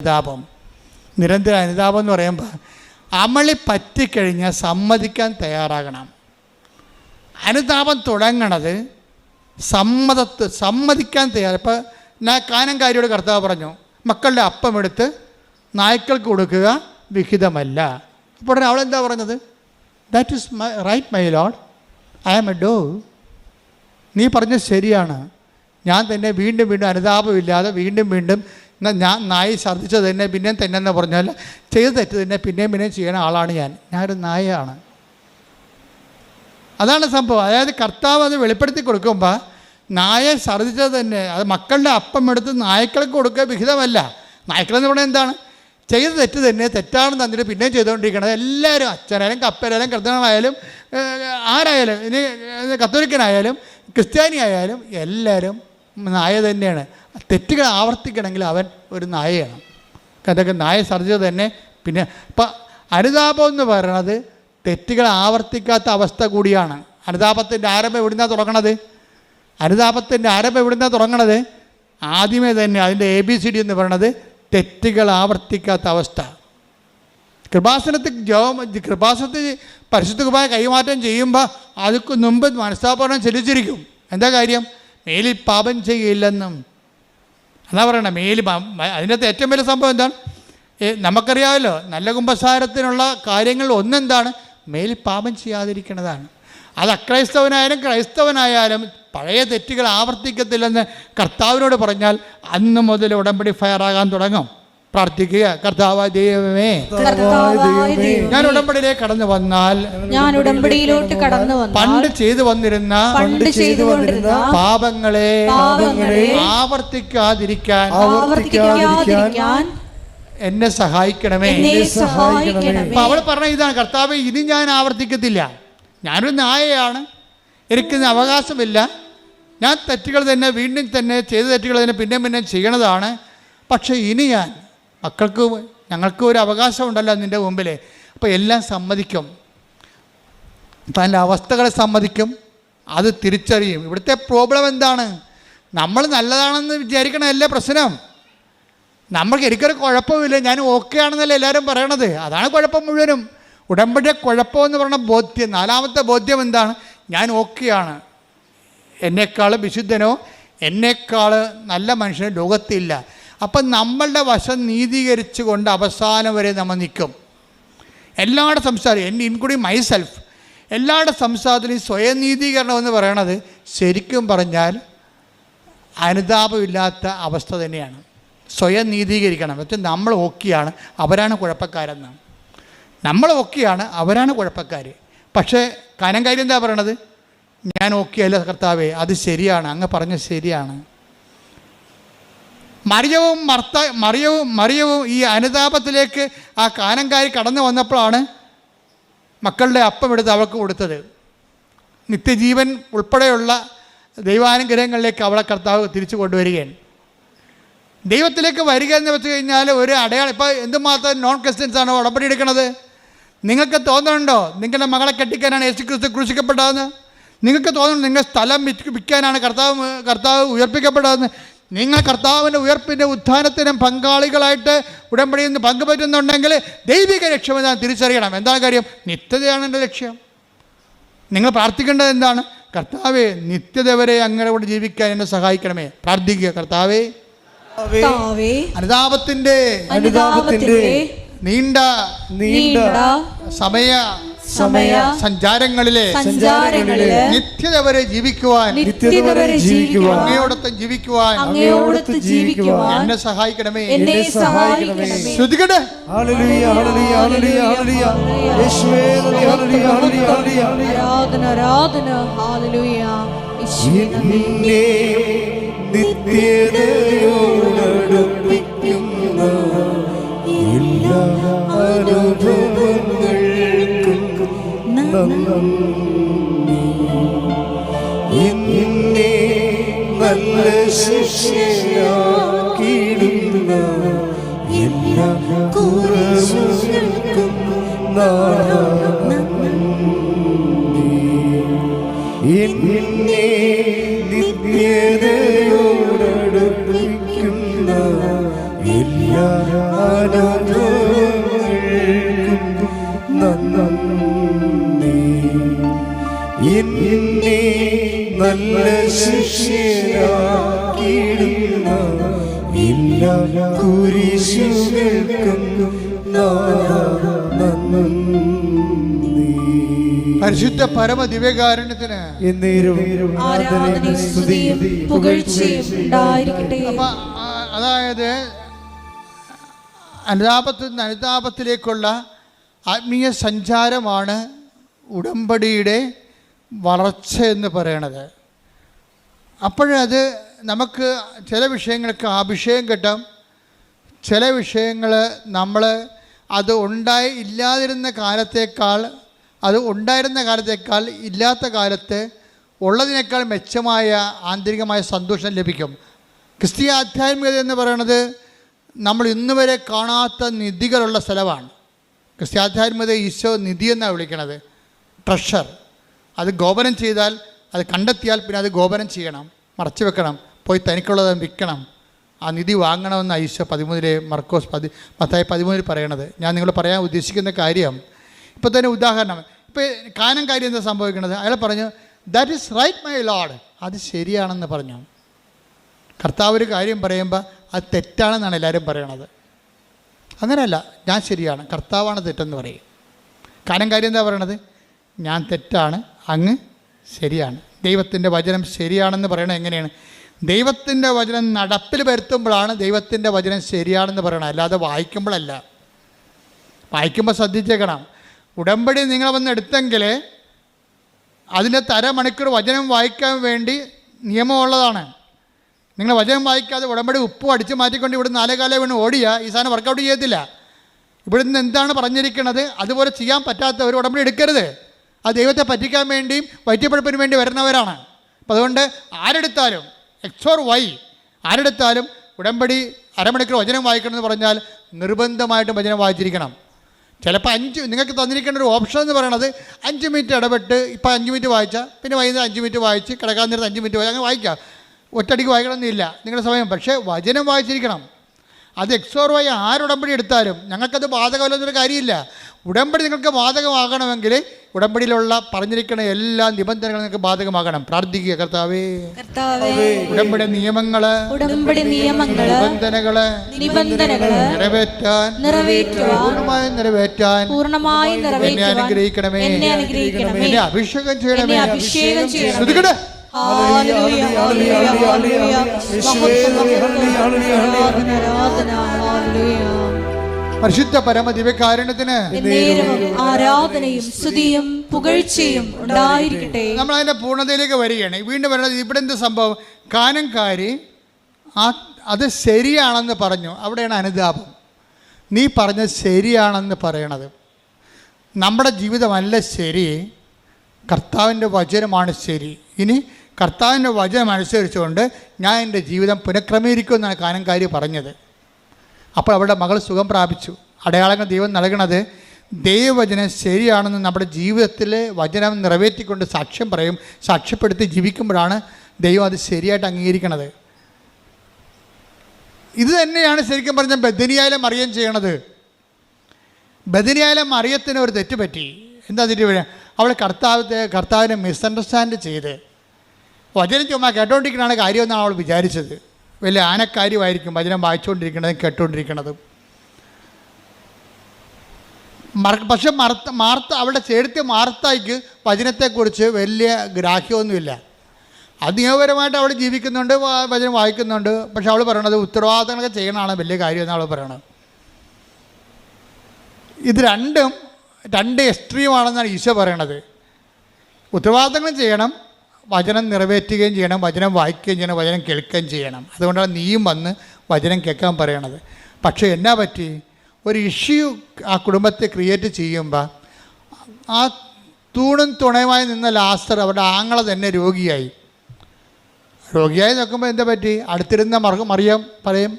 അനുതാപം നിരന്തര അനുതാപം എന്ന് പറയുമ്പോൾ അമളി പറ്റിക്കഴിഞ്ഞാൽ സമ്മതിക്കാൻ തയ്യാറാകണം. അനുതാപം തുടങ്ങണത് സമ്മതത്ത് സമ്മതിക്കാൻ തയ്യാറ് ഇപ്പം ഞാൻ കാനംകാരിയോട് കർത്താവ് പറഞ്ഞു മക്കളുടെ അപ്പം എടുത്ത് നായ്ക്കൾക്ക് കൊടുക്കുക വിഹിതമല്ല. അപ്പോൾ ഉടനെ അവളെന്താ പറഞ്ഞത്? That is my right my lord I am a ഡോ നീ പറഞ്ഞത് ശരിയാണ്. ഞാൻ തന്നെ വീണ്ടും വീണ്ടും അനുതാപമില്ലാതെ വീണ്ടും വീണ്ടും എന്നാ ഞാൻ നായി ഛർദ്ദിച്ചത് തന്നെ പിന്നെയും തന്നെ എന്ന് പറഞ്ഞാൽ ചെയ്ത് തെറ്റ് തന്നെ പിന്നെയും പിന്നെയും ചെയ്യുന്ന ആളാണ് ഞാൻ. ഞാനൊരു നായയാണ്. അതാണ് സംഭവം. അതായത് കർത്താവ് അത് വെളിപ്പെടുത്തി കൊടുക്കുമ്പോൾ നായ ഛർദ്ദിച്ചത് തന്നെ അത് മക്കളുടെ അപ്പം എടുത്ത് നായ്ക്കൾക്ക് കൊടുക്കുക വിഹിതമല്ല. നായ്ക്കളെന്ന് പറഞ്ഞാൽ എന്താണ്? ചെയ്ത തെറ്റ് തന്നെ തെറ്റാണെന്ന് തന്നിട്ട് പിന്നെയും ചെയ്തുകൊണ്ടിരിക്കുന്നത് എല്ലാവരും അച്ഛനായാലും കപ്പനായാലും കർത്തനായാലും ആരായാലും ഇനി കത്തോലിക്കനായാലും ക്രിസ്ത്യാനി ആയാലും എല്ലാവരും നായ തന്നെയാണ്. തെറ്റുകൾ ആവർത്തിക്കണമെങ്കിൽ അവൻ ഒരു നായയാണ്. അതൊക്കെ നായ സർജ തന്നെ. പിന്നെ ഇപ്പം അനുതാപം എന്ന് പറയണത് തെറ്റുകൾ ആവർത്തിക്കാത്ത അവസ്ഥ കൂടിയാണ്. അനുതാപത്തിന്റെ ആരംഭം എവിടുന്നാണ് തുടങ്ങണത്? അനുതാപത്തിന്റെ ആരംഭം എവിടുന്നാണ് തുടങ്ങണത്? ആദ്യമേ തന്നെ അതിന്റെ എ ബി സി ഡി എന്ന് പറയണത് തെറ്റുകൾ ആവർത്തിക്കാത്ത അവസ്ഥ. കൃപാസനത്തിൽ ജോ കൃപാസനത്തിൽ പരിശുദ്ധ കുർബാന കൈമാറ്റം ചെയ്യുമ്പോൾ അതിക്ക് മുമ്പ് മനസ്സാപകരണം ചലിച്ചിരിക്കും എന്താ കാര്യം? മേലിൽ പാപം ചെയ്യില്ലെന്നും അതാ പറയണേ മേൽ അതിനകത്ത് ഏറ്റവും വലിയ സംഭവം എന്താണ്? നമുക്കറിയാമല്ലോ നല്ല കുംഭസാരത്തിനുള്ള കാര്യങ്ങൾ ഒന്നെന്താണ്? മേൽ പാപം ചെയ്യാതിരിക്കുന്നതാണ് അത് അക്രൈസ്തവനായാലും ക്രൈസ്തവനായാലും പഴയ തെറ്റുകൾ ആവർത്തിക്കത്തില്ലെന്ന് കർത്താവിനോട് പറഞ്ഞാൽ അന്ന് മുതൽ ഉടമ്പടി ഫയറാകാൻ തുടങ്ങും. പ്രാർത്ഥിക്കുക. കർത്താവ് ദൈവമേ ഞാൻ ഉടമ്പടിയിലേക്ക് കടന്നു വന്നാൽ ഞാൻ ഉടമ്പടിയിലോട്ട് കടന്നു വന്നാൽ പണ്ട് ചെയ്തു വന്നിരുന്ന പണ്ട് ചെയ്തു വന്നിരുന്ന പാപങ്ങളെ ആവർത്തിക്കാതിരിക്കാൻ ആവർത്തിക്കാതിരിക്കാൻ എന്നെ സഹായിക്കണമേ. എന്നെ സഹായിക്കണമേ. അപ്പൊ അവൾ പറഞ്ഞ ഇതാണ് കർത്താവ് ഇനി ഞാൻ ആവർത്തിക്കത്തില്ല. ഞാനൊരു നായയാണ്. എനിക്ക് അവകാശമില്ല. ഞാൻ തെറ്റുകൾ തന്നെ വീണ്ടും തന്നെ ചെയ്ത തെറ്റുകൾ തന്നെ പിന്നെയും പിന്നെയും ചെയ്യണതാണ്. പക്ഷേ ഇനി ഞാൻ മക്കൾക്ക് ഞങ്ങൾക്ക് ഒരു അവകാശം ഉണ്ടല്ലോ നിന്റെ മുമ്പിൽ അപ്പോൾ എല്ലാം സമ്മതിക്കും. തന്റെ അവസ്ഥകളെ സമ്മതിക്കും. അത് തിരിച്ചറിയും. ഇവിടുത്തെ പ്രോബ്ലം എന്താണ്? നമ്മൾ നല്ലതാണെന്ന് വിചാരിക്കണമല്ലേ പ്രശ്നം? നമ്മൾക്ക് എനിക്കൊരു കുഴപ്പമില്ല ഞാൻ ഓക്കെ ആണെന്നല്ലേ എല്ലാവരും പറയണത്. അതാണ് കുഴപ്പം മുഴുവനും. ഉടമ്പടിയെ കുഴപ്പമെന്ന് പറഞ്ഞ ബോധ്യം നാലാമത്തെ ബോധ്യം എന്താണ്? ഞാൻ ഓക്കെയാണ് എന്നേക്കാൾ വിശുദ്ധനോ എന്നേക്കാൾ നല്ല മനുഷ്യനോ ലോകത്തില്ല. അപ്പം നമ്മളുടെ വശം നീതീകരിച്ചു കൊണ്ട് അവസാനം വരെ നമ്മൾ നിൽക്കും. എല്ലാവരുടെ സംസാരം എന്റെ ഇൻക്ലൂഡിങ് മൈസെൽഫ് എല്ലാവരുടെ സംസാരത്തിലും സ്വയം നീതീകരണം എന്ന് പറയണത് ശരിക്കും പറഞ്ഞാൽ അനുതാപമില്ലാത്ത അവസ്ഥ തന്നെയാണ്. സ്വയം നീതീകരിക്കണം പക്ഷെ നമ്മൾ ഓക്കെയാണ് അവരാണ് കുഴപ്പക്കാരെന്ന്. നമ്മൾ ഓക്കെയാണ് അവരാണ് കുഴപ്പക്കാർ പക്ഷേ കനം കാര്യം എന്താ പറയണത്? ഞാൻ ഓക്കെ അല്ല കർത്താവേ അത് ശരിയാണ് അങ്ങ് പറഞ്ഞത് ശരിയാണ്. മറിയവും മർത്ത മറിയവും മറിയവും ഈ അനുതാപത്തിലേക്ക് ആ കാനംകാരി കടന്നു വന്നപ്പോഴാണ് മക്കളുടെ അപ്പം എടുത്ത് അവൾക്ക് കൊടുത്തത്. നിത്യജീവൻ ഉൾപ്പെടെയുള്ള ദൈവാനുഗ്രഹങ്ങളിലേക്ക് അവളെ കർത്താവ് തിരിച്ചു കൊണ്ടുവരികയാണ്. ദൈവത്തിലേക്ക് വരിക എന്ന് വെച്ച് കഴിഞ്ഞാൽ ഒരു അടയാളം. ഇപ്പോൾ എന്തുമാത്രം നോൺ ക്രിസ്ത്യൻസ് ആണ് ഉടമ്പടി എടുക്കണത് നിങ്ങൾക്ക് തോന്നുന്നുണ്ടോ? നിങ്ങളുടെ മകളെ കെട്ടിക്കാനാണ് യേശു ക്രിസ്തു ക്രൂശിക്കപ്പെട്ടതെന്ന്? നിങ്ങൾക്ക് തോന്നുന്നു നിങ്ങൾ സ്ഥലം വിൽക്കാനാണ് കർത്താവ് കർത്താവ് ഉയർപ്പിക്കപ്പെട്ടതെന്ന്? നിങ്ങൾ കർത്താവിന്റെ ഉയർപ്പിന്റെ ഉത്ഥാനത്തിനും പങ്കാളികളായിട്ട് ഉടമ്പടിയിൽ നിന്ന് പങ്കുപറ്റുന്നുണ്ടെങ്കിൽ ദൈവിക ലക്ഷ്യമെന്താണ് തിരിച്ചറിയണം. എന്താ കാര്യം? നിത്യതയാണ് എന്റെ ലക്ഷ്യം. നിങ്ങൾ പ്രാർത്ഥിക്കേണ്ടത് എന്താണ്? കർത്താവെ നിത്യത വരെ അങ്ങനെ കൂടെ ജീവിക്കാൻ എന്നെ സഹായിക്കണമേ. പ്രാർത്ഥിക്കുക കർത്താവേ. കർത്താവേ അനുതാപത്തിന്റെ അനുതാപത്തിന്റെ നീണ്ട നീണ്ട സമയ സമയ സഞ്ചാരങ്ങളിലെ സഞ്ചാരങ്ങളിലെ നിത്യത വരെ ജീവിക്കുവാൻ നിത്യത വരെ ജീവിക്കുവാൻ അങ്ങയോടൊപ്പം ജീവിക്കുവാൻ അങ്ങയോടൊപ്പം ജീവിക്കുവാൻ എന്നെ സഹായിക്കണമേ. എന്നെ സഹായിക്കണമേ. ശ്രുതികട്ടെ ഹല്ലേലൂയ ഹല്ലേലൂയ ഹല്ലേലൂയ ഹല്ലേലൂയ. യേശുവേ ഹല്ലേലൂയ ഹല്ലേലൂയ ഹല്ലേലൂയ ആരാധന ആരാധന. ഹാലലൂയ നിന്നെ നിത്യതയോടടുപ്പിക്കുന്ന എന്നെ നല്ല ശിക്ഷയാക്കിയിടുന്ന എല്ലാ കുറവുകൾക്കും എന്നെ എന്നെ നല്ല ശിഷ്യരാക്കിയിടുന്ന. എല്ലാ കുരിശുകൾക്കും പരിശുദ്ധ പരമ ദിവ്യകാരുണ്യത്തിന് അതായത് അനുതാപത്തിൽ നിന്ന് അനുതാപത്തിലേക്കുള്ള ആത്മീയ സഞ്ചാരമാണ് ഉടമ്പടിയുടെ വളർച്ച എന്ന് പറയണത്. അപ്പോഴത് നമുക്ക് ചില വിഷയങ്ങൾക്ക് അഭിഷേകം കിട്ടാം. ചില വിഷയങ്ങൾ നമ്മൾ അത് ഉണ്ടായി ഇല്ലാതിരുന്ന കാലത്തേക്കാൾ അത് ഉണ്ടായിരുന്ന കാലത്തേക്കാൾ ഇല്ലാത്ത കാലത്ത് ഉള്ളതിനേക്കാൾ മെച്ചമായ ആന്തരികമായ സന്തോഷം ലഭിക്കും. ക്രിസ്തീയ ആധ്യാത്മികത എന്ന് പറയുന്നത് നമ്മൾ ഇന്ന് വരെ കാണാത്ത നിധികളുള്ള സ്ഥലമാണ്. ക്രിസ്ത്യാധ്യാത്മികത ഈശോ നിധി എന്നാണ് വിളിക്കുന്നത് ട്രഷർ. അത് ഗോപനം ചെയ്താൽ അത് കണ്ടെത്തിയാൽ പിന്നെ അത് ഗോപനം ചെയ്യണം മറച്ചു വെക്കണം പോയി തനിക്കുള്ളത് വിൽക്കണം. ആ നിധി വാങ്ങണമെന്ന് ഐശോ പതിമൂന്നിലെ മർക്കോസ് പതി പത്തായി പതിമൂന്നിൽ പറയണത്. ഞാൻ നിങ്ങൾ പറയാൻ ഉദ്ദേശിക്കുന്ന കാര്യം ഇപ്പോൾ തന്നെ ഉദാഹരണം ഇപ്പോൾ കാനം കാര്യം എന്താ സംഭവിക്കുന്നത് അയാൾ പറഞ്ഞു that is right my lord അത് ശരിയാണെന്ന് പറഞ്ഞു. കർത്താവ് ഒരു കാര്യം പറയുമ്പോൾ അത് തെറ്റാണെന്നാണ് എല്ലാവരും പറയണത്. അങ്ങനെയല്ല ഞാൻ ശരിയാണ് കർത്താവാണ് തെറ്റെന്ന് പറയും. കാനം കാര്യം എന്താ പറയണത്? ഞാൻ തെറ്റാണ് അങ്ങ് ശരിയാണ്. ദൈവത്തിന്റെ വചനം ശരിയാണെന്ന് പറയണത് എങ്ങനെയാണ്? ദൈവത്തിന്റെ വചനം നടപ്പിൽ വരുത്തുമ്പോഴാണ് ദൈവത്തിന്റെ വചനം ശരിയാണെന്ന് പറയണത്. അല്ലാതെ വായിക്കുമ്പോഴല്ല. വായിക്കുമ്പോൾ ശ്രദ്ധിച്ചേക്കണം. ഉടമ്പടി നിങ്ങൾ വന്ന് എടുത്തെങ്കിൽ അതിന്റെ തരമണിക്കൂർ വചനം വായിക്കാൻ വേണ്ടി നിയമമുള്ളതാണ്. നിങ്ങൾ വചനം വായിക്കാതെ ഉടമ്പടി ഉപ്പ് അടിച്ച് മാറ്റിക്കൊണ്ട് ഇവിടെ നാലേകാലം വീണ് ഓടിയാൽ ഈ സാധനം വർക്കൗട്ട് ചെയ്യത്തില്ല. ഇവിടുന്ന് എന്താണ് പറഞ്ഞിരിക്കുന്നത് അതുപോലെ ചെയ്യാൻ പറ്റാത്ത ഒരു ഉടമ്പടി എടുക്കരുത്. ആ ദൈവത്തെ പറ്റിക്കാൻ വേണ്ടിയും വൈദ്യപ്പഴുപ്പിന് വേണ്ടി വരുന്നവരാണ്. അപ്പം അതുകൊണ്ട് ആരെടുത്താലും എക്സോർ വൈ ആരെടുത്താലും ഉടമ്പടി അരമണിക്കൂർ വചനം വായിക്കണം എന്ന് പറഞ്ഞാൽ നിർബന്ധമായിട്ടും വചനം വായിച്ചിരിക്കണം. ചിലപ്പോൾ അഞ്ച് നിങ്ങൾക്ക് തന്നിരിക്കേണ്ട ഒരു ഓപ്ഷൻ എന്ന് പറയണത് അഞ്ച് മിനിറ്റ് ഇടപെട്ട് ഇപ്പോൾ അഞ്ച് മിനിറ്റ് വായിച്ചാൽ പിന്നെ വൈകുന്നേരം അഞ്ച് മിനിറ്റ് വായിച്ച് കിടക്കാൻ നേരത്ത് അഞ്ച് മിനിറ്റ് വായിച്ച് അങ്ങനെ വായിക്കാം. ഒറ്റടിക്ക് വായിക്കണമെന്നില്ല. നിങ്ങളുടെ സമയം. പക്ഷേ വചനം വായിച്ചിരിക്കണം. അത് എക്സോർവായി ആരുടമ്പടി എടുത്താലും ഞങ്ങൾക്കത് ബാധകമല്ലെന്നൊരു കാര്യമില്ല. ഉടമ്പടി നിങ്ങൾക്ക് ബാധകമാകണമെങ്കിൽ ഉടമ്പടിയിലുള്ള പറഞ്ഞിരിക്കുന്ന എല്ലാ നിബന്ധനകളും നിങ്ങൾക്ക് ബാധകമാകണം. പ്രാർത്ഥിക്കുക കർത്താവേ. കർത്താവേ. ഉടമ്പടി നിയമങ്ങൾ ഉടമ്പടി നിയമങ്ങൾ നിബന്ധനകൾ നിബന്ധനകൾ നിറവേറ്റാൻ നിറവേറ്റുവാൻ പൂർണമായും നിറവേറ്റാൻ പൂർണമായി എന്നെ നിറവേറ്റുവാൻ അനുഗ്രഹിക്കണമേ. എന്നെ അനുഗ്രഹിക്കണമേ. എന്നെ അഭിഷേകം ചെയ്യണമേ. അഭിഷേകം ചെയ്യണമേ. പരിശുദ്ധ പരമ ദിവ്യകാരുണ്യത്തിന് ആരാധനയും സ്തുതിയും പുകഴ്ചയും ഉണ്ടായിരിക്കട്ടെ. നമ്മൾ അതിന്റെ പൂർണതയിലേക്ക് വരികയാണ്. വീണ്ടും വരുന്നത് ഇവിടെ എന്ത് സംഭവം? കാനംകാരി ആ അത് ശരിയാണെന്ന് പറഞ്ഞു. അവിടെയാണ് അനുതാപം. നീ പറഞ്ഞത് ശരിയാണെന്ന് പറയണത്. നമ്മുടെ ജീവിതമല്ല ശരി. കർത്താവിന്റെ വചനമാണ് ശരി. ഇനി കർത്താവിന്റെ വചനം അനുസരിച്ചുകൊണ്ട് ഞാൻ എന്റെ ജീവിതം പുനഃക്രമീകരിക്കുമെന്നാണ് കാനംകാരി പറഞ്ഞത്. അപ്പോൾ അവിടെ മകൾ സുഖം പ്രാപിച്ചു. അടയാളങ്ങൾ ദൈവം നൽകണത് ദൈവവചനം ശരിയാണെന്ന് നമ്മുടെ ജീവിതത്തിലെ വചനം നിറവേറ്റിക്കൊണ്ട് സാക്ഷ്യം പറയും സാക്ഷ്യപ്പെടുത്തി ജീവിക്കുമ്പോഴാണ് ദൈവം അത് ശരിയായിട്ട് അംഗീകരിക്കണത്. ഇത് തന്നെയാണ് ശരിക്കും പറഞ്ഞാൽ ബദനിയായാലെ മറിയം ചെയ്യണത്. ബദനിയായാലെ മറിയത്തിന് ഒരു തെറ്റ് പറ്റി എന്താ തെറ്റ് അവൾ കർത്താവത്തെ കർത്താവിനെ മിസ്അണ്ടർസ്റ്റാൻഡ് ചെയ്ത്. വചനം ചുമ്മാ കേട്ടോണ്ടിരിക്കണതാണ് കാര്യമെന്നാണ് അവൾ വിചാരിച്ചത്. വലിയ ആനക്കാര്യമായിരിക്കും വചനം വായിച്ചുകൊണ്ടിരിക്കണതും കേട്ടുകൊണ്ടിരിക്കണതും മറ പക്ഷെ മർത്ത മാർത്ത അവളുടെ ചേർത്തി മാർത്തായിക്ക് വചനത്തെക്കുറിച്ച് വലിയ ഗ്രാഹ്യമൊന്നുമില്ല. അത് നിയമപരമായിട്ട് അവൾ ജീവിക്കുന്നുണ്ട് വചനം വായിക്കുന്നുണ്ട്. പക്ഷെ അവൾ പറയണത് ഉത്തരവാദിത്തങ്ങളൊക്കെ ചെയ്യണമാണ് വലിയ കാര്യം എന്നാണ് അവൾ പറയണത്. ഇത് രണ്ടും രണ്ട് എക്സ്ട്രീമാണെന്നാണ് ഈശോ പറയണത്. ഉത്തരവാദിത്തങ്ങളും ചെയ്യണം വചനം നിറവേറ്റുകയും ചെയ്യണം വചനം വായിക്കുകയും ചെയ്യണം വചനം കേൾക്കുകയും ചെയ്യണം. അതുകൊണ്ടാണ് നീയും വന്ന് വചനം കേൾക്കാൻ പറയണത്. പക്ഷേ എന്നാ പറ്റി? ഒരു ഇഷ്യൂ ആ കുടുംബത്തെ ക്രിയേറ്റ് ചെയ്യുമ്പോൾ ആ തൂണും തുണയുമായി നിന്ന ലാസ്റ്റർ അവരുടെ ആങ്ങളെ തന്നെ രോഗിയായി. രോഗിയായി നോക്കുമ്പോൾ എന്താ പറ്റി? അടുത്തിരുന്ന മറ മറിയം പറയും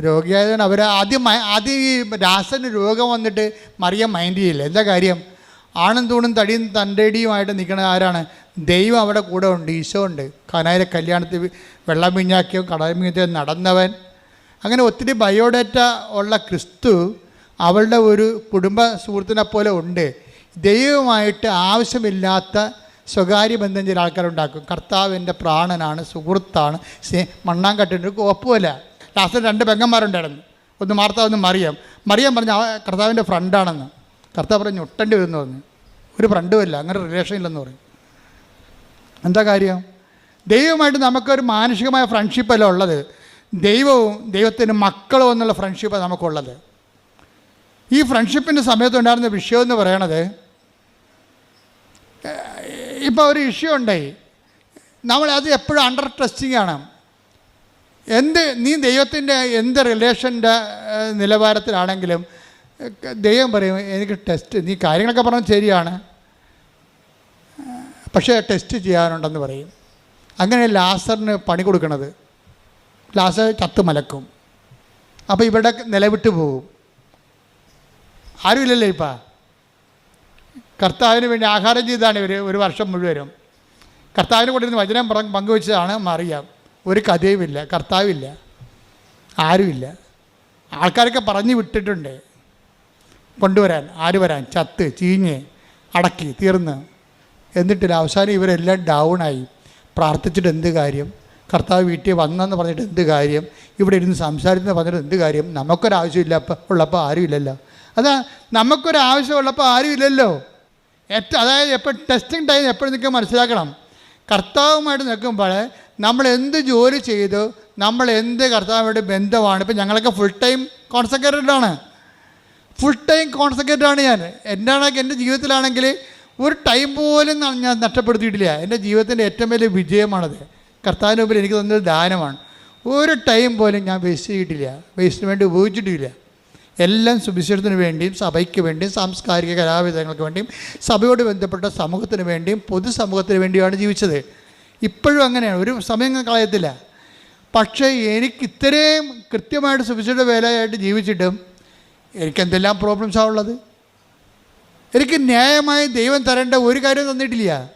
രോഗിയായതുകൊണ്ട് അവർ ആദ്യം ആദ്യം ഈ രാസന് രോഗം വന്നിട്ട് മറിയം മൈൻഡ് ചെയ്യില്ല. എന്താ കാര്യം? ആണും തൂണും തടിയും തന്റെടിയുമായിട്ട് നിൽക്കുന്ന ആരാണ്? ദൈവം അവിടെ കൂടെ ഉണ്ട് ഈശോ ഉണ്ട്. കനായിലെ കല്യാണത്തിൽ വെള്ളം വീഞ്ഞാക്കിയോ കടൽ വീഞ്ഞാക്കിയോ നടന്നവൻ. അങ്ങനെ ഒത്തിരി ബയോഡേറ്റ ഉള്ള ക്രിസ്തു അവളുടെ ഒരു കുടുംബ സുഹൃത്തിനെ പോലെ ഉണ്ട്. ദൈവമായിട്ട് ആവശ്യമില്ലാത്ത സ്വകാര്യ ബന്ധം ചില ആൾക്കാരുണ്ടാക്കും. കർത്താവ് എന്റെ പ്രാണനാണ് സുഹൃത്താണ് സ്നേ മണ്ണാങ്കട്ടിന്റെ ഒപ്പുമല്ല ലാസ്റ്റ് രണ്ട് പെങ്ങന്മാരുണ്ടായിരുന്നു. ഒന്ന് മാർത്ത ഒന്ന് മറിയാം. മറിയാൻ പറഞ്ഞു കർത്താവിന്റെ ഫ്രണ്ടാണെന്ന്. കർത്താവ് പറഞ്ഞു ഒട്ടേണ്ടി വരുന്നു പറഞ്ഞു ഒരു ഫ്രണ്ടുമല്ല അങ്ങനെ റിലേഷൻ ഇല്ലെന്ന് പറയും. എന്താ കാര്യം? ദൈവമായിട്ട് നമുക്കൊരു മാനുഷികമായ ഫ്രണ്ട്ഷിപ്പല്ല ഉള്ളത്. ദൈവവും ദൈവത്തിന്റെ മക്കളും എന്നുള്ള ഫ്രണ്ട്ഷിപ്പാണ് നമുക്കുള്ളത്. ഈ ഫ്രണ്ട്ഷിപ്പിന്റെ സമയത്തുണ്ടായിരുന്ന വിഷയം എന്ന് പറയണത് ഇപ്പോൾ ഒരു ഇഷ്യൂ ഉണ്ടായി അത് എപ്പോഴും അണ്ടർ ടെസ്റ്റിംഗ് ആണ്. എന്ത് നീ ദൈവത്തിന്റെ എന്ത് റിലേഷന്റെ നിലവാരത്തിലാണെങ്കിലും ദൈവം പറയും എനിക്ക് ടെസ്റ്റ് നീ കാര്യങ്ങളൊക്കെ പറഞ്ഞത് ശരിയാണ്. പക്ഷേ ടെസ്റ്റ് ചെയ്യാനുണ്ടെന്ന് പറയും. അങ്ങനെ ലാസറിന് പണി കൊടുക്കണത്. ലാസർ ചത്ത് മലക്കും. അപ്പോൾ ഇവിടെ നിലവിട്ട് പോകും ആരുമില്ലല്ലോ ഇപ്പം? കർത്താവിന് വേണ്ടി ആഹാരം ചെയ്താണ് ഇവർ ഒരു വർഷം മുഴുവനും. കർത്താവിന് കൊണ്ടിരുന്ന് വചനം പറ പങ്കുവെച്ചതാണ് അറിയാം ഒരു കഥയുമില്ല കർത്താവില്ല. ആരുമില്ല. ആൾക്കാരൊക്കെ പറഞ്ഞു വിട്ടിട്ടുണ്ട്. കൊണ്ടുവരാൻ ആര് വരാൻ? ചത്ത് ചീഞ്ഞ് അടക്കി തീർന്ന്. എന്നിട്ടില്ല അവസാനം ഇവരെല്ലാം ഡൗൺ ആയി. പ്രാർത്ഥിച്ചിട്ട് എന്ത് കാര്യം? കർത്താവ് വീട്ടിൽ വന്നെന്ന് പറഞ്ഞിട്ട് എന്ത് കാര്യം? ഇവിടെ ഇരുന്ന് സംസാരിച്ചെന്ന് പറഞ്ഞിട്ട് എന്ത് കാര്യം? നമുക്കൊരാവശ്യമില്ല അപ്പം ഉള്ളപ്പോൾ ആരുമില്ലല്ലോ. അതാ നമുക്കൊരാവശ്യമുള്ളപ്പോൾ ആരുമില്ലല്ലോ. ഏറ്റ അതായത് എപ്പോൾ ടെസ്റ്റിംഗ് ടൈം എപ്പോഴും നിൽക്കാൻ മനസ്സിലാക്കണം. കർത്താവുമായിട്ട് നിൽക്കുമ്പോൾ നമ്മൾ എന്ത് ജോലി ചെയ്തു നമ്മൾ എന്ത് കർത്താവുമായിട്ട് ബന്ധമാണ്. ഇപ്പം ഞങ്ങളൊക്കെ ഫുൾ ടൈം കോൺസെൻട്രേറ്റഡ് ആണ്. ഫുൾ ടൈം കോൺസെൻട്രേറ്റഡ് ആണ് ഞാൻ. ആണെങ്കിൽ എന്റെ ജീവിതത്തിലാണെങ്കിൽ ഒരു ടൈം പോലും ഞാൻ നഷ്ടപ്പെടുത്തിയിട്ടില്ല. എന്റെ ജീവിതത്തിന്റെ ഏറ്റവും വലിയ വിജയമാണത്. കർത്താവിന്റെ മുമ്പിൽ എനിക്ക് തന്നൊരു ദാനമാണ്. ഒരു ടൈം പോലും ഞാൻ വേസ്റ്റ് ചെയ്തിട്ടില്ല. വേസ്റ്റിന് വേണ്ടി ഉപയോഗിച്ചിട്ടില്ല. എല്ലാം സുവിശേഷത്തിന് വേണ്ടിയും സഭയ്ക്ക് വേണ്ടിയും സാംസ്കാരിക കലാവിധങ്ങൾക്ക് വേണ്ടിയും സഭയോട് ബന്ധപ്പെട്ട സമൂഹത്തിന് വേണ്ടിയും പൊതുസമൂഹത്തിന് വേണ്ടിയാണ് ജീവിച്ചത്. ഇപ്പോഴും അങ്ങനെയാണ്. ഒരു സമയം കളയത്തില്ല. പക്ഷേ എനിക്ക് ഇത്രയും കൃത്യമായിട്ട് സുവിശേഷ വേലയായിട്ട് ജീവിച്ചിട്ടും എനിക്ക് എന്തെല്ലാം പ്രോബ്ലംസാണ് ഉള്ളത്? എനിക്ക് ന്യായമായി ദൈവം തരേണ്ട ഒരു കാര്യം തന്നിട്ടില്ല.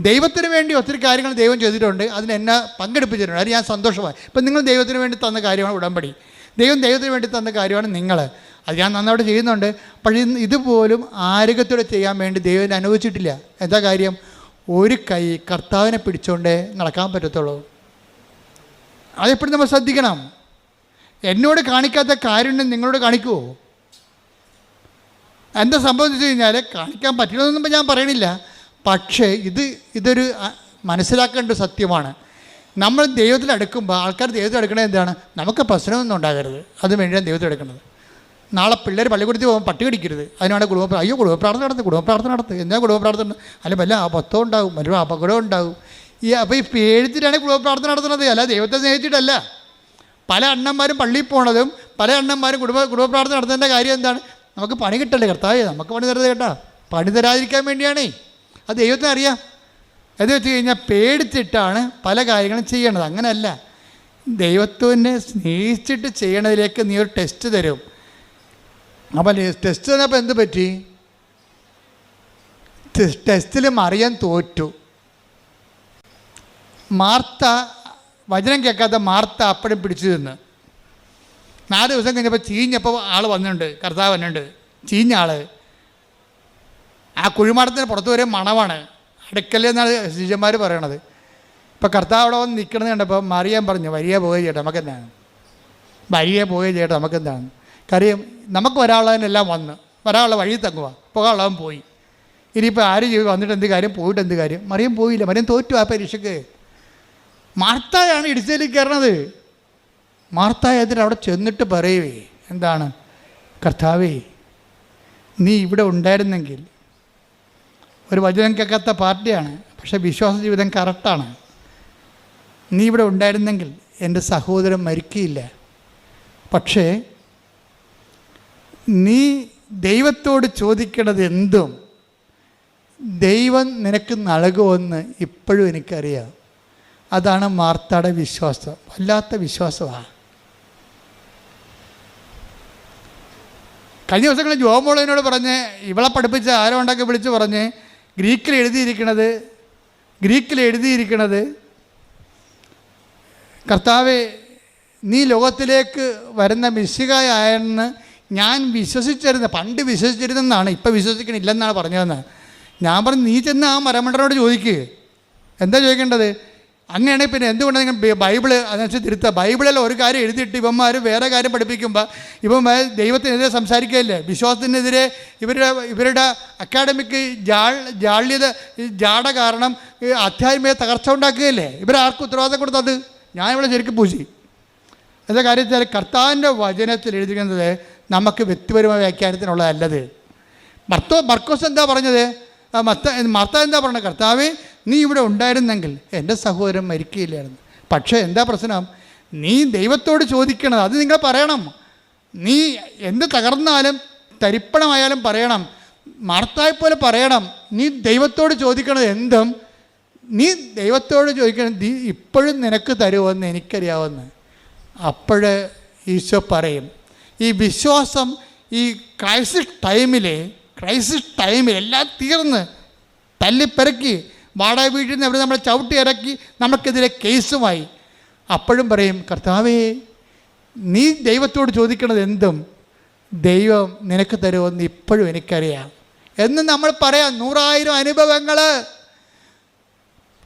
ദൈവത്തിന് വേണ്ടി ഒത്തിരി കാര്യങ്ങൾ ദൈവം ചെയ്തിട്ടുണ്ട്. അതിന് എന്നെ പങ്കെടുപ്പിച്ചിട്ടുണ്ട് അത് ഞാൻ സന്തോഷമായി. ഇപ്പം നിങ്ങൾ ദൈവത്തിന് വേണ്ടി തന്ന കാര്യമാണ് ഉടമ്പടി. ദൈവം ദൈവത്തിന് വേണ്ടി തന്ന കാര്യമാണ് നിങ്ങൾ. അത് ഞാൻ നന്നായിട്ട് ചെയ്യുന്നുണ്ട്. പക്ഷേ ഇതുപോലും ആരോഗ്യത്തോടെ ചെയ്യാൻ വേണ്ടി ദൈവം അനുവദിച്ചിട്ടില്ല. എന്താ കാര്യം? ഒരു കൈ കർത്താവിനെ പിടിച്ചുകൊണ്ടേ നടക്കാൻ പറ്റത്തുള്ളൂ. അതെപ്പോഴും നമ്മൾ ശ്രദ്ധിക്കണം. എന്നോട് കാണിക്കാത്ത കാരുണ്യം നിങ്ങളോട് കാണിക്കുമോ എന്താ വെച്ച് കഴിഞ്ഞാൽ കാണിക്കാൻ പറ്റില്ലെന്നൊന്നും ഞാൻ പറയണില്ല. പക്ഷേ ഇത് ഇതൊരു മനസ്സിലാക്കേണ്ട സത്യമാണ്. നമ്മൾ ദൈവത്തിൽ അടുക്കുമ്പോൾ ആൾക്കാർ ദൈവത്തിൽ അടുക്കണത് എന്താണ്? നമുക്ക് പ്രശ്നമൊന്നും ഉണ്ടാകരുത്. അത് വേണ്ടിയാണ് ദൈവത്തിൽ എടുക്കുന്നത് നാളെ പിള്ളേർ പള്ളിക്കൂടത്തിൽ പോകുമ്പോൾ പട്ടി കടിക്കരുത്. അതിനാണ് കുടുംബ അയ്യോ കുടുംബ പ്രാർത്ഥന നടത്തും കുടുംബ പ്രാർത്ഥന നടത്തും എന്താ കുടുംബ പ്രാർത്ഥന? അല്ല വല്ല അബദ്ധം ഉണ്ടാകും വല്ല അപകടം ഉണ്ടാകും ഈ അപ്പോൾ ഈ പേടിച്ചിട്ടാണ് കുടുംബ പ്രാർത്ഥന നടത്തുന്നത്. അല്ല ദൈവത്തെ സ്നേഹിച്ചിട്ടല്ല. പല അണ്ണന്മാരും പള്ളിയിൽ പോണതും പല അണ്ണന്മാരും കുടുംബ കുടുംബ പ്രാർത്ഥന നടത്തേണ്ട കാര്യം എന്താണ്? നമുക്ക് പണി കിട്ടല്ലേ കർത്താവ്? നമുക്ക് പണി തരുന്നത് കേട്ടാ. പണി തരാതിരിക്കാൻ വേണ്ടിയാണേ. അത് ദൈവത്തിന് അറിയാം. എന്ന് വെച്ച് കഴിഞ്ഞാൽ പേടിച്ചിട്ടാണ് പല കാര്യങ്ങളും ചെയ്യണത് അങ്ങനെയല്ല ദൈവത്തിനെ സ്നേഹിച്ചിട്ട് ചെയ്യണതിലേക്ക് നീ ഒരു ടെസ്റ്റ് തരും. അപ്പം ടെസ്റ്റ് തന്നപ്പോൾ എന്ത് പറ്റി? ടെസ്റ്റിൽ മറിയാൻ തോറ്റു. മാർത്ത വചനം കേൾക്കാത്ത മാർത്ത അപ്പഴും പിടിച്ചു നിന്ന് നാല് ദിവസം കഴിഞ്ഞപ്പോൾ ചീഞ്ഞപ്പോൾ ആൾ വന്നിട്ടുണ്ട് കർത്താവ് വന്നിട്ടുണ്ട്. ചീഞ്ഞ ആൾ ആ കുഴിമാടത്തിന് പുറത്ത് വരെ മണമാണ് അടുക്കല്ലേ എന്നാണ് ശിഷ്യന്മാർ പറയണത്. ഇപ്പം കർത്താവ് അവിടെ വന്ന് നിൽക്കണമെന്ന് കണ്ടപ്പോൾ മറിയാൻ പറഞ്ഞു വരിക പോവുകയും ചേട്ടാ നമുക്കെന്താണ്? വരിയെ പോവുകയും ചേട്ടാ നമുക്കെന്താണ്? കാര്യം നമുക്ക് വരാനുള്ളതിനെല്ലാം വന്ന് വരാനുള്ള വഴി തങ്ങുക പോകാനുള്ളവൻ പോയി. ഇനിയിപ്പോൾ ആര് ജീവി വന്നിട്ട് എന്ത് കാര്യം പോയിട്ട് എന്ത് കാര്യം? മറിയം പോയില്ല മറിയം തോറ്റു ആ പരീക്ഷയ്ക്ക് മാർത്തായാണ് ഇടിച്ചതിൽ കയറണത്. മാർത്തായതിന് അവിടെ ചെന്നിട്ട് പറയുവേ എന്താണ്? കർത്താവേ നീ ഇവിടെ ഉണ്ടായിരുന്നെങ്കിൽ ഒരു വചനം കേൾക്കാത്ത പാർട്ടിയാണ് പക്ഷേ വിശ്വാസ ജീവിതം കറക്റ്റാണ്. നീ ഇവിടെ ഉണ്ടായിരുന്നെങ്കിൽ എന്റെ സഹോദരൻ മരിക്കുകയില്ല. പക്ഷേ നീ ദൈവത്തോട് ചോദിക്കണത് എന്തും ദൈവം നിനക്ക് നൽകുമെന്ന് ഇപ്പോഴും എനിക്കറിയാം. അതാണ് മാർത്താടെ വിശ്വാസം. വല്ലാത്ത വിശ്വാസമാണ്. കഴിഞ്ഞ ദിവസങ്ങളിൽ ജോമോളനോട് പറഞ്ഞ് ഇവളെ പഠിപ്പിച്ച ആരോ ഉണ്ടാക്കി വിളിച്ച് പറഞ്ഞ് ഗ്രീക്കിൽ എഴുതിയിരിക്കണത് ഗ്രീക്കിൽ എഴുതിയിരിക്കണത് കർത്താവെ നീ ലോകത്തിലേക്ക് വരുന്ന മിശികായെന്ന് ഞാൻ വിശ്വസിച്ചിരുന്ന. പണ്ട് വിശ്വസിച്ചിരുന്നെന്നാണ് ഇപ്പം വിശ്വസിക്കണില്ലെന്നാണ് പറഞ്ഞതെന്ന്. ഞാൻ പറഞ്ഞു നീ ചെന്ന് ആ മരമണ്ടനോട് ചോദിക്കുക എന്താ ചോദിക്കേണ്ടത്? അങ്ങനെയാണെങ്കിൽ പിന്നെ എന്തുകൊണ്ടാണ് നിങ്ങൾ ബൈബിൾ അതനുസരിച്ച് തിരുത്തുക? ബൈബിളിൽ ഒരു കാര്യം എഴുതിയിട്ട് ഇവന്മാർ വേറെ കാര്യം പഠിപ്പിക്കുമ്പോൾ ഇവന്മാർ ദൈവത്തിനെതിരെ സംസാരിക്കുകയല്ലേ? വിശ്വാസത്തിനെതിരെ ഇവരുടെ ഇവരുടെ അക്കാഡമിക് ജാൾ ജാള്യത ജാട കാരണം അധ്യായമേ തകർച്ച ഉണ്ടാക്കുകയല്ലേ? ഇവരാർക്കും ഉത്തരവാദിത്തം കൊടുത്തത് ഞാൻ ഇവിടെ ശരിക്കും പൂശി എന്ന കാര്യം വെച്ചാൽ കർത്താവിന്റെ വചനത്തിൽ എഴുതിക്കുന്നത് നമുക്ക് വ്യക്തിപരമായ വ്യാഖ്യാനത്തിനുള്ളതല്ലത്. മർത്തോ മർക്കോസ് എന്താ പറഞ്ഞത്? മത്ത മർത്ത എന്താ പറഞ്ഞത് കർത്താവേ നീ ഇവിടെ ഉണ്ടായിരുന്നെങ്കിൽ എന്റെ സഹോദരൻ മരിക്കുകയില്ലായിരുന്നു. പക്ഷേ എന്താ പ്രശ്നം? നീ ദൈവത്തോട് ചോദിക്കണത് അത് നിങ്ങൾ പറയണം. നീ എന്ത് തകർന്നാലും തരിപ്പണമായാലും പറയണം. മാർത്തായെ പോലെ പറയണം. നീ ദൈവത്തോട് ചോദിക്കണത് എന്തും? നീ ദൈവത്തോട് ചോദിക്കണം നീ ഇപ്പോഴും നിനക്ക് തരുമെന്ന് എനിക്കറിയാവുന്ന. അപ്പോഴ് ഈശോ പറയും. ഈ വിശ്വാസം ഈ ക്രൈസിസ് ടൈമിൽ ക്രൈസിസ് ടൈമിൽ എല്ലാം തീർന്ന് തല്ലിപ്പെരക്കി വാടക വീട്ടിൽ നിന്ന് അവർ നമ്മളെ ചവിട്ടി ഇറക്കി നമുക്കെതിരെ കേസുമായി. അപ്പോഴും പറയും കർത്താവേ നീ ദൈവത്തോട് ചോദിക്കണത് എന്തും ദൈവം നിനക്ക് തരുമെന്ന് ഇപ്പോഴും എനിക്കറിയാം. എന്ന് നമ്മൾ പറയാം നൂറായിരം അനുഭവങ്ങൾ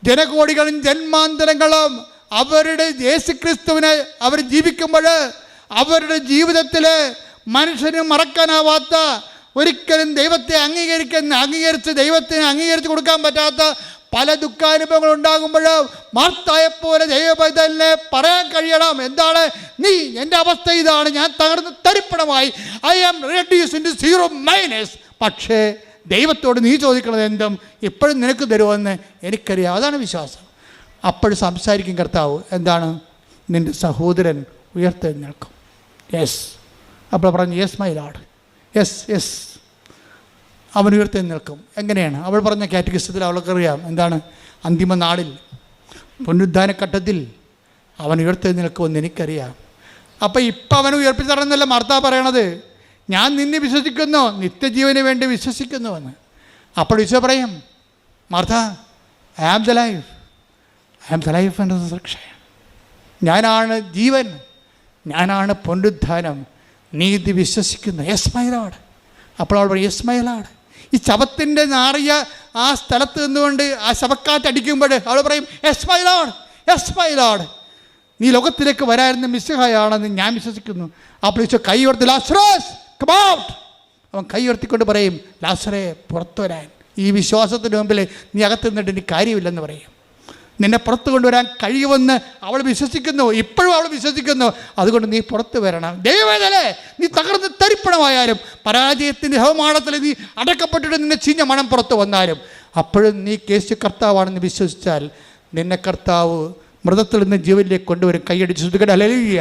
ജനകോടികളും ജന്മാന്തരങ്ങളും അവരുടെ യേശുക്രിസ്തുവിനെ അവർ ജീവിക്കുമ്പോൾ അവരുടെ ജീവിതത്തിൽ മനുഷ്യന് മറക്കാനാവാത്ത ഒരിക്കലും ദൈവത്തെ അംഗീകരിക്കുന്ന അംഗീകരിച്ച് ദൈവത്തിന് അംഗീകരിച്ച് കൊടുക്കാൻ പറ്റാത്ത പല ദുഃഖാനുഭവങ്ങൾ ഉണ്ടാകുമ്പോൾ മാർത്തായെപ്പോലെ ദൈവപൈതലിനെ പറയാൻ കഴിയണം. എന്താണ്? നീ എന്റെ അവസ്ഥ ഇതാണ്. ഞാൻ തകർന്ന് തരിപ്പണമായി. I am reduce in zero minus പക്ഷേ ദൈവത്തോട് നീ ചോദിക്കുന്നത് എന്തും ഇപ്പോഴും നിനക്ക് തരുമെന്ന് എനിക്കറിയാം. അതാണ് വിശ്വാസം. അപ്പോഴും സംസാരിക്കും കർത്താവ് എന്താണ്? നിന്റെ സഹോദരൻ ഉയർത്തെഴുന്നേൽക്കും. യെസ് അപ്പോൾ പറഞ്ഞു yes my lord yes yes അവൻ നിൽക്കും. എങ്ങനെയാണ്? അവൾ പറഞ്ഞ കാറ്റഗിസത്തിൽ അവൾക്കറിയാം എന്താണ്? അന്തിമ നാളിൽ പുനരുദ്ധാനഘട്ടത്തിൽ അവൻ ഉയർത്തി നിൽക്കുമെന്ന് എനിക്കറിയാം. അപ്പം ഇപ്പം അവൻ ഉയർപ്പിച്ചറിയുന്നല്ല മർത്ത പറയണത്. ഞാൻ നിന്നെ വിശ്വസിക്കുന്നു നിത്യജീവന് വേണ്ടി വിശ്വസിക്കുന്നുവെന്ന്. അപ്പോൾ ഈശോ പറയും Martha I am the life I am the life എന്റെ സുരക്ഷ ഞാനാണ് ജീവൻ. ഞാനാണ് പുനരുദ്ധാനം. നീതി വിശ്വസിക്കുന്നു. യെസ് മൈ അപ്പോൾ അവൾ പറയും യെസ് മൈ ഈ ശവത്തിന്റെ നാറിയ ആ സ്ഥലത്ത് നിന്നുകൊണ്ട് ആ ശവക്കാറ്റ് അടിക്കുമ്പോൾ അവൾ പറയും yes my lord yes my lord നീ ലോകത്തിലേക്ക് വരായിരുന്ന മിസ്സഹായാണെന്ന് ഞാൻ വിശ്വസിക്കുന്നു. അപ്പോൾ ഈശോ കൈ ഉയർത്തി ലാസ്റോസ് come അവൻ കൈ ഉയർത്തിക്കൊണ്ട് പറയും ലാസറെ പുറത്തു വരാൻ. ഈ വിശ്വാസത്തിന് മുമ്പിൽ നീ അകത്ത് നിന്നിട്ട് എനിക്ക് കാര്യമില്ലെന്ന് പറയും. നിന്നെ പുറത്ത് കൊണ്ടുവരാൻ കഴിയുമെന്ന് അവൾ വിശ്വസിക്കുന്നു. ഇപ്പോഴും അവൾ വിശ്വസിക്കുന്നു. അതുകൊണ്ട് നീ പുറത്ത് വരണം. ദൈവവേദനല്ലേ നീ തകർന്ന് തരിപ്പണമായാലും പരാജയത്തിന്റെ ഹവമാണത്തിൽ നീ അടക്കപ്പെട്ടിട്ട് നിന്നെ ചീഞ്ഞ മണം പുറത്ത് വന്നാലും അപ്പോഴും നീ കേസ് കർത്താവാണെന്ന് വിശ്വസിച്ചാൽ നിന്നെ കർത്താവ് മൃതത്തിൽ നിന്ന് ജീവനിലേക്ക് കൊണ്ടുവരും. കൈയടിച്ച് ശ്രദ്ധിക്കട്ടെ. അലലിയ.